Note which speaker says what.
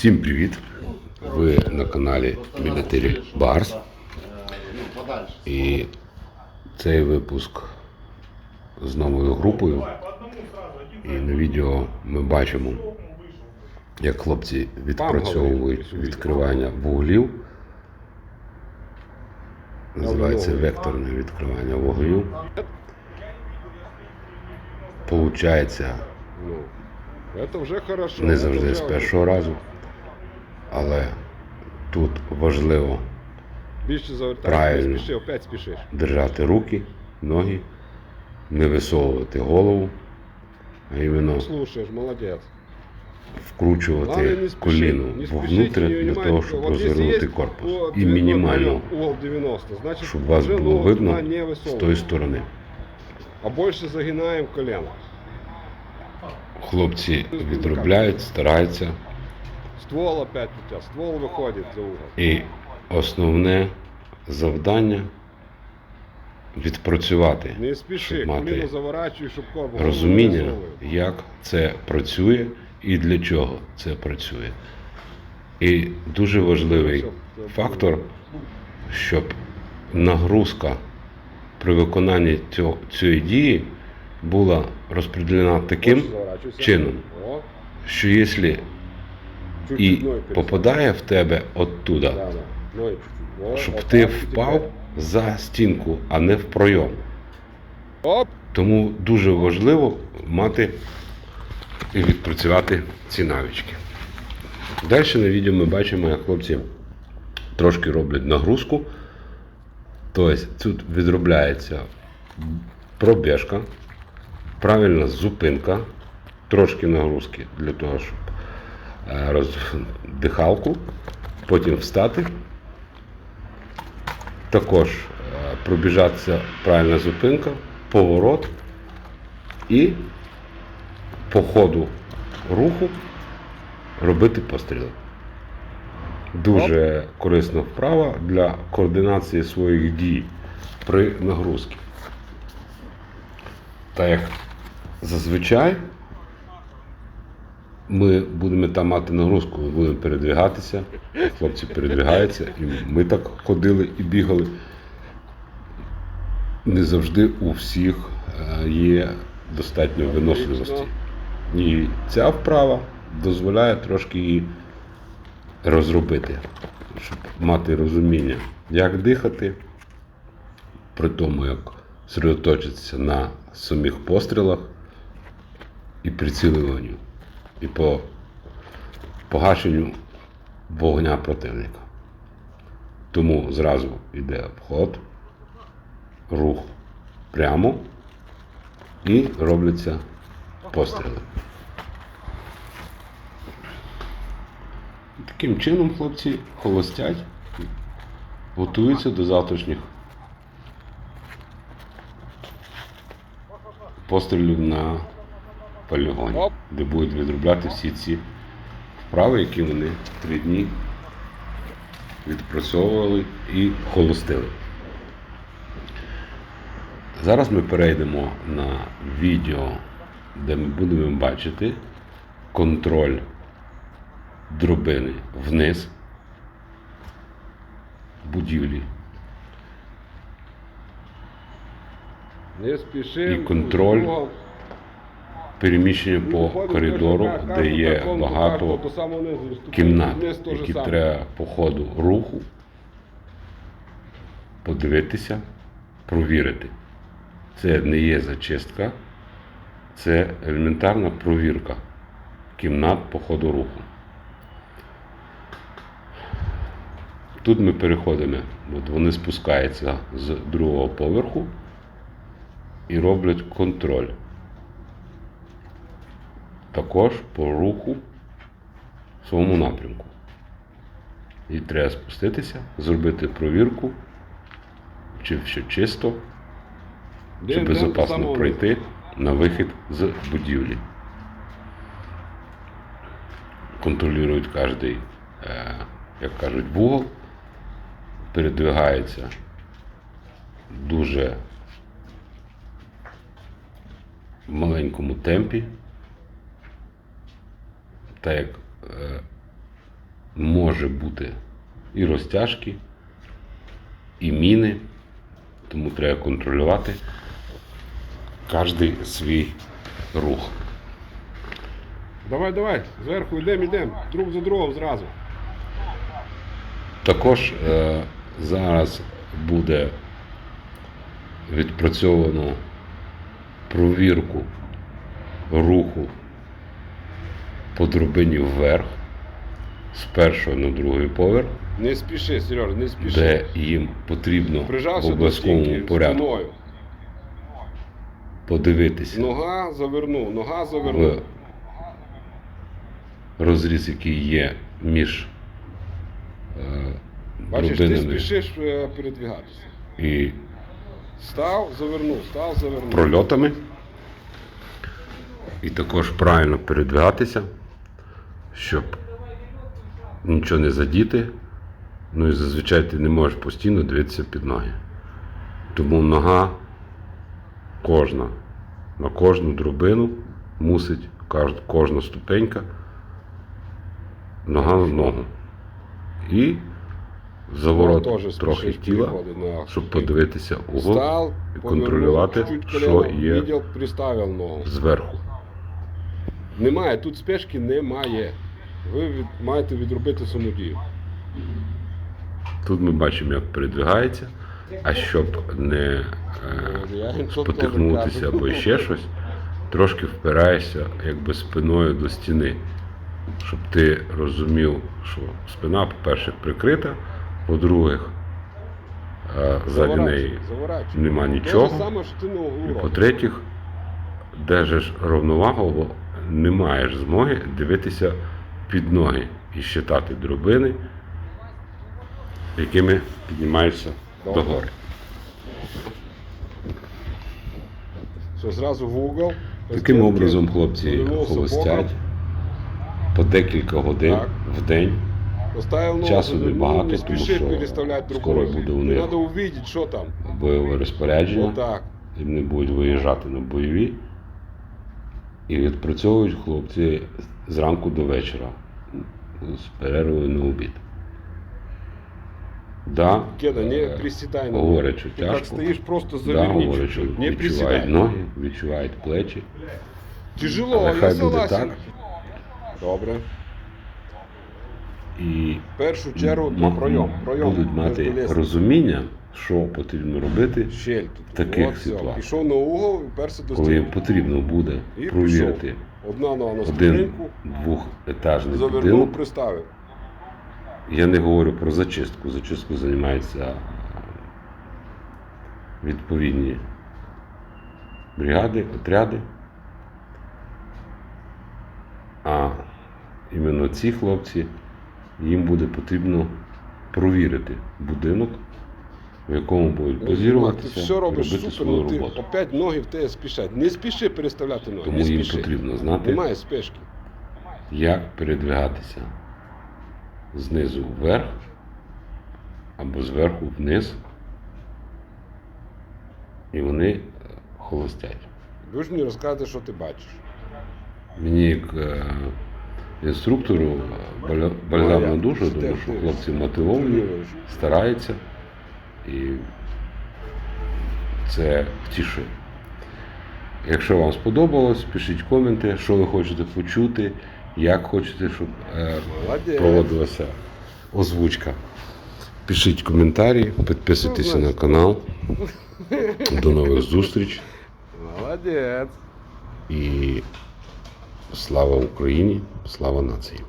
Speaker 1: Всім привіт! Ви на каналі Military Bars. І цей випуск з новою групою. І на відео ми бачимо, як хлопці відпрацьовують відкривання вуглів. Називається векторне відкривання вуглів. Получається
Speaker 2: Ну,
Speaker 1: не завжди з першого разу, але тут важливо
Speaker 2: Більше
Speaker 1: Правильно.
Speaker 2: спіши, опять спішиш.
Speaker 1: держати руки, ноги, не висовувати голову, а іменно
Speaker 2: Слушаєш, молодець.
Speaker 1: вкручувати
Speaker 2: не спешить,
Speaker 1: коліно
Speaker 2: не спешите,
Speaker 1: вовнутрь
Speaker 2: не
Speaker 1: для того, щоб
Speaker 2: Вот
Speaker 1: розвернути
Speaker 2: есть
Speaker 1: корпус.
Speaker 2: по
Speaker 1: І
Speaker 2: 90
Speaker 1: мінімально,
Speaker 2: угол 90, значит,
Speaker 1: щоб вас було
Speaker 2: ногу
Speaker 1: видно
Speaker 2: туди не
Speaker 1: з
Speaker 2: висовуємо.
Speaker 1: тої сторони.
Speaker 2: А більше загинаємо колено.
Speaker 1: Хлопці відробляють, стараються.
Speaker 2: Ствол опять у тебя, ствол виходить за угол.
Speaker 1: І основне завдання відпрацювати.
Speaker 2: Не спіши,
Speaker 1: щоб мати
Speaker 2: коліно заворачуєш, щоб корпус не
Speaker 1: розуміння,
Speaker 2: висовує.
Speaker 1: як це працює і для чого це працює. І дуже важливий фактор, щоб нагрузка при виконанні цього, цієї дії була розподілена таким
Speaker 2: заворачуйся.
Speaker 1: чином,
Speaker 2: О,
Speaker 1: що якщо і попадає в тебе оттуда, щоб ти впав за стінку, а не в пройом. Тому дуже важливо мати і відпрацювати ці навички. Далі на відео ми бачимо, як хлопці трошки роблять нагрузку. Тобто тут відробляється пробіжка, правильна зупинка, трошки нагрузки для того, щоб е, роз... дихалку, потім встати. Також е, пробіжатися правильна зупинка, поворот і по ходу руху робити постріли. Дуже корисна вправа для координації своїх дій при нагрузці. Так як зазвичай ми будемо там мати нагрузку, ми будемо передвигатися, хлопці передвигаються, і ми так ходили і бігали. Не завжди у всіх е, є достатньо виносливості. І ця вправа дозволяє трошки її розробити, щоб мати розуміння, як дихати, при тому, як зосередоточитися на самих пострілах і приціленню, і по погашенню вогня противника. Тому зразу йде обход, рух прямо і робляться постріли. Таким чином хлопці холостять, готуються до завтрашніх пострілів на полігоні, де будуть відробляти всі ці вправи, які вони три дні відпрацьовували і холостили. Зараз ми перейдемо на відео, де ми будемо бачити контроль дробини вниз будівлі
Speaker 2: не спіши.
Speaker 1: І контроль переміщення по коридору, де є багато кімнат, які треба по ходу руху подивитися, провірити. Це не є зачистка, це елементарна провірка кімнат по ходу руху. Тут ми переходимо, от вони спускаються з другого поверху і роблять контроль. Також по руху в своєму напрямку. І треба спуститися, зробити провірку, чи все чисто, чи безпечно пройти на вихід з будівлі. Контролюють кожний, е, як кажуть, вугол, передвигаються дуже в маленькому темпі, так як е, може бути і розтяжки, і міни, тому треба контролювати кожний свій рух.
Speaker 2: Давай, давай, зверху йдемо, йдемо. Друг за другом зразу.
Speaker 1: Також е, зараз буде відпрацьовано провірку руху по драбині вверх з першого на другий поверх,
Speaker 2: Не спіши, Сережа, не спіши.
Speaker 1: де їм потрібно в
Speaker 2: Прижався до
Speaker 1: обов'язковому порядку
Speaker 2: спиною.
Speaker 1: подивитися
Speaker 2: Нога завернув, нога
Speaker 1: в
Speaker 2: завернув.
Speaker 1: розріз, який є між е,
Speaker 2: Бачиш, ти
Speaker 1: драбинами
Speaker 2: спішиш е, передвігатися.
Speaker 1: і
Speaker 2: Став, завернув, став, завернув.
Speaker 1: прольотами. І також правильно передвигатися, щоб нічого не задіти. Ну і зазвичай ти не можеш постійно дивитися під ноги. Тому нога кожна, на кожну дробину мусить кожна ступенька нога в ногу. І заворот трохи тіла, щоб подивитися угол і контролювати, що є зверху.
Speaker 2: Немає, тут спешки немає. Ви від, маєте відробити саму дію.
Speaker 1: Тут ми бачимо, як передвигається, а щоб не е, спотихнутися або ще щось, трошки впираєшся якби спиною до стіни, щоб ти розумів, що спина, по-перше, прикрита, по-друге, е, ззаді неї нема нічого. І по-третє, держиш рівновагу, не маєш змоги дивитися під ноги і щитати дробини, якими піднімаєшся
Speaker 2: в угол.
Speaker 1: Таким образом хлопці холостять по декілька годин в день. Часу
Speaker 2: завернув,
Speaker 1: небагато,
Speaker 2: не
Speaker 1: тому що скоро буде у них бойове розпорядження. І вони будуть виїжджати на бойові. І відпрацьовують хлопці зранку до вечора з перервою на обід. Да,
Speaker 2: Кеда, не
Speaker 1: е,
Speaker 2: присідай на
Speaker 1: говорять, що
Speaker 2: Ти як стоїш, просто
Speaker 1: да,
Speaker 2: заверни
Speaker 1: говорять, що.
Speaker 2: Не
Speaker 1: відчувають ноги, відчувають плечі.
Speaker 2: Тяжело,
Speaker 1: Але
Speaker 2: я
Speaker 1: хай буде
Speaker 2: согласен.
Speaker 1: так.
Speaker 2: Добре.
Speaker 1: І
Speaker 2: першу чергу
Speaker 1: м-
Speaker 2: пройом. пройом
Speaker 1: будуть мати розуміння, що потрібно робити,
Speaker 2: Щель тут.
Speaker 1: таких
Speaker 2: все.
Speaker 1: ситуаціях.
Speaker 2: Пішов на угол, вперся до
Speaker 1: коли потрібно буде
Speaker 2: І
Speaker 1: провірити.
Speaker 2: Одна нога на
Speaker 1: один двохетажний
Speaker 2: завернув,
Speaker 1: будинок.
Speaker 2: приставив.
Speaker 1: Я не говорю про зачистку. Зачистку займаються відповідні бригади, отряди. А іменно ці хлопці, їм буде потрібно провірити будинок, в якому будуть
Speaker 2: Ну, Ти все робиш
Speaker 1: робити
Speaker 2: супер,
Speaker 1: свою
Speaker 2: ну ти
Speaker 1: роботу.
Speaker 2: опять ноги в тебе спішать. Не спіши переставляти ноги.
Speaker 1: Тому
Speaker 2: не
Speaker 1: їм
Speaker 2: спіши.
Speaker 1: потрібно знати,
Speaker 2: Немає спешки.
Speaker 1: як передвигатися знизу вверх або зверху вниз. І вони е, холостять.
Speaker 2: Ви ж мені розказати, що ти бачиш.
Speaker 1: Мені як е, інструктору е, бальзам на душу, тому що хлопці мотивовані, стараються і це втішує. Якщо вам сподобалось, пишіть коменти, що ви хочете почути, як хочете, щоб е, проводилася озвучка. Пишіть коментарі, підписуйтесь на канал. До нових зустріч
Speaker 2: Молодець.
Speaker 1: і слава Україні, слава нації.